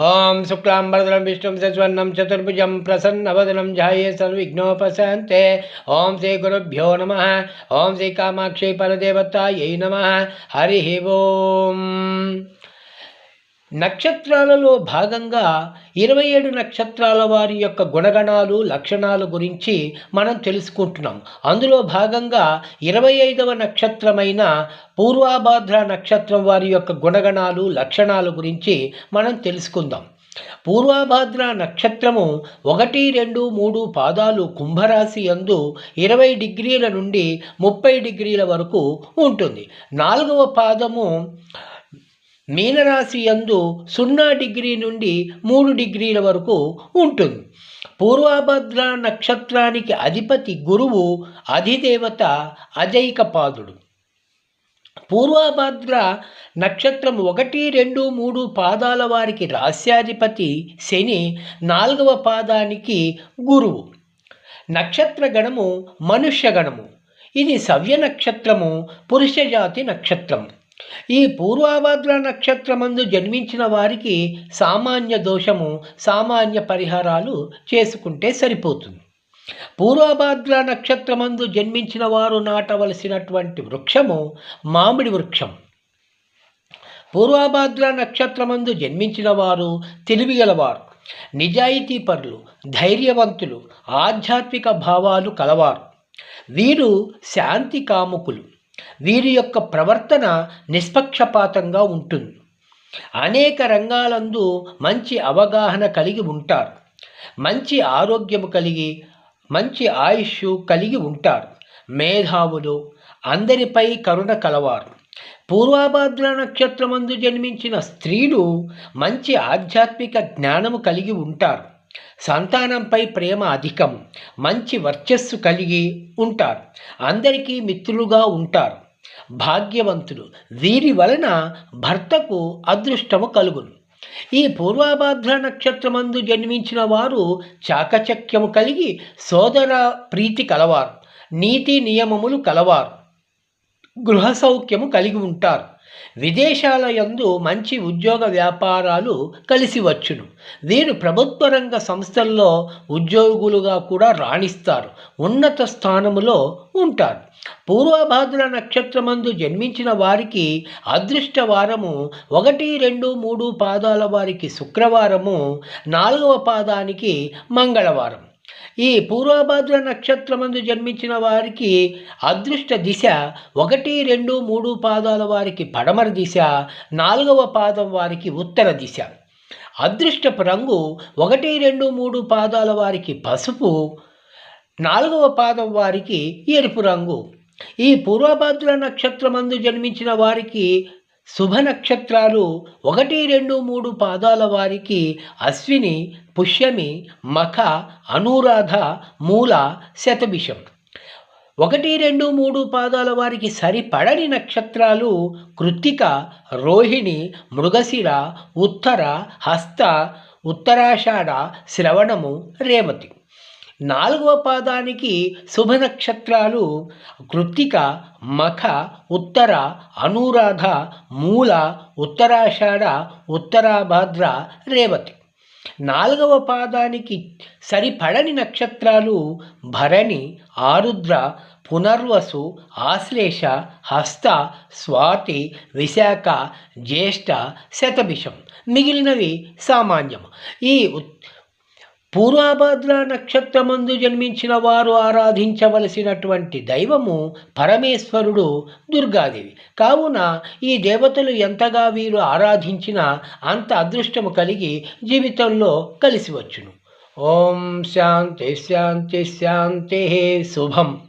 ॐ चतुर्भुज प्रसन्न सस्वर्णं झाए प्रसन्नवदनं ओम श्री गुरुभ्यो नम। ओं श्री कामाक्षी परदेवतायै नम। हरि ओम। నక్షత్రాలలో భాగంగా ఇరవై ఏడు నక్షత్రాల వారి యొక్క గుణగణాలు లక్షణాల గురించి మనం తెలుసుకుంటున్నాం. అందులో భాగంగా ఇరవై ఐదవ నక్షత్రమైన పూర్వాభాద్ర నక్షత్రం వారి యొక్క గుణగణాలు లక్షణాల గురించి మనం తెలుసుకుందాం. పూర్వాభాద్ర నక్షత్రము ఒకటి రెండు మూడు పాదాలు కుంభరాశి యందు ఇరవై డిగ్రీల నుండి ముప్పై డిగ్రీల వరకు ఉంటుంది. నాలుగవ పాదము మీనరాశి యందు సున్నా డిగ్రీ నుండి మూడు డిగ్రీల వరకు ఉంటుంది. పూర్వాభద్ర నక్షత్రానికి అధిపతి గురువు అధిదేవత అజైకపాదుడు పూర్వాభద్ర నక్షత్రం ఒకటి రెండు మూడు పాదాల వారికి రాస్యాధిపతి శని నాలుగవ పాదానికి గురువు. నక్షత్ర గణము మనుష్య గణము. ఇది సవ్య నక్షత్రము పురుషజాతి నక్షత్రము. ఈ పూర్వాభద్ర నక్షత్రమందు జన్మించిన వారికి సామాన్య దోషము సామాన్య పరిహారాలు చేసుకుంటే సరిపోతుంది. పూర్వభాద్ర నక్షత్రమందు జన్మించిన వారు నాటవలసినటువంటి వృక్షము మామిడి వృక్షం. పూర్వభాద్ర నక్షత్రమందు జన్మించిన వారు తెలివిగలవారు నిజాయితీపరులు ధైర్యవంతులు ఆధ్యాత్మిక భావాలు కలవారు. వీరు శాంతి కాముకులు. వీరి యొక్క ప్రవర్తన నిష్పక్షపాతంగా ఉంటుంది. అనేక రంగాలందు మంచి అవగాహన కలిగి ఉంటారు. మంచి ఆరోగ్యము కలిగి మంచి ఆయుష్ కలిగి ఉంటారు. మేధావులు అందరిపై కరుణ కలవారు. పూర్వాభాద్ర నక్షత్రమందు జన్మించిన స్త్రీలు మంచి ఆధ్యాత్మిక జ్ఞానము కలిగి ఉంటారు. సంతానంపై ప్రేమ అధికం మంచి వర్చస్సు కలిగి ఉంటారు అందరికీ మిత్రులుగా ఉంటారు. భాగ్యవంతులు వీరి వలన భర్తకు అదృష్టము కలుగును. ఈ పూర్వాభాద్ర నక్షత్రమందు జన్మించిన వారు చాకచక్యము కలిగి సోదర ప్రీతి కలవారు నీతి నియమములు కలవారు గృహ సౌఖ్యము కలిగి ఉంటారు. విదేశాల యందు మంచి ఉద్యోగ వ్యాపారాలు కలిసి వచ్చును. వీరు ప్రభుత్వ రంగ సంస్థల్లో ఉద్యోగులుగా కూడా రాణిస్తారు. ఉన్నత స్థానములో ఉంటారు. పూర్వభాద్ర నక్షత్రమందు జన్మించిన వారికి అదృష్ట వారము ఒకటి రెండు మూడు పాదాల వారికి శుక్రవారము నాలుగవ పాదానికి మంగళవారం. ఈ పూర్వభద్ర నక్షత్రమందు జన్మించిన వారికి అదృష్ట దిశ ఒకటి రెండు మూడు పాదాల వారికి పడమర దిశ నాలుగవ పాదం వారికి ఉత్తర దిశ. అదృష్టపు రంగు ఒకటి రెండు మూడు పాదాల వారికి పసుపు నాలుగవ పాదం వారికి ఎరుపు రంగు. ఈ పూర్వభద్ర నక్షత్రమందు జన్మించిన వారికి శుభ నక్షత్రాలు ఒకటి రెండు మూడు పాదాల వారికి అశ్విని పుష్యమి మఖ అనురాధ మూల శతభిషం. ఒకటి రెండు మూడు పాదాల వారికి సరిపడని నక్షత్రాలు కృత్తిక రోహిణి మృగశిర ఉత్తర హస్త ఉత్తరాషాఢ శ్రవణము రేవతి. నాలుగవ పాదానికి శుభ నక్షత్రాలు కృత్తిక మఖ ఉత్తర అనురాధ మూల ఉత్తరాషాఢ ఉత్తరాభాద్ర రేవతి. నాలుగవ పాదానికి సరిపడని నక్షత్రాలు భరణి ఆరుద్ర పునర్వసు ఆశ్లేష హస్త స్వాతి విశాఖ జ్యేష్ఠ శతభిషం మిగిలినవి సామాన్యం ఈ పూర్వాభద్ర నక్షత్రమందు జన్మించిన వారు ఆరాధించవలసినటువంటి దైవము పరమేశ్వరుడు దుర్గాదేవి. కావున ఈ దేవతలు ఎంతగా వీరు ఆరాధించినా అంత అదృష్టము కలిగి జీవితంలో కలిసి వచ్చును. ఓం శాంతి శాంతి శాంతి శుభం.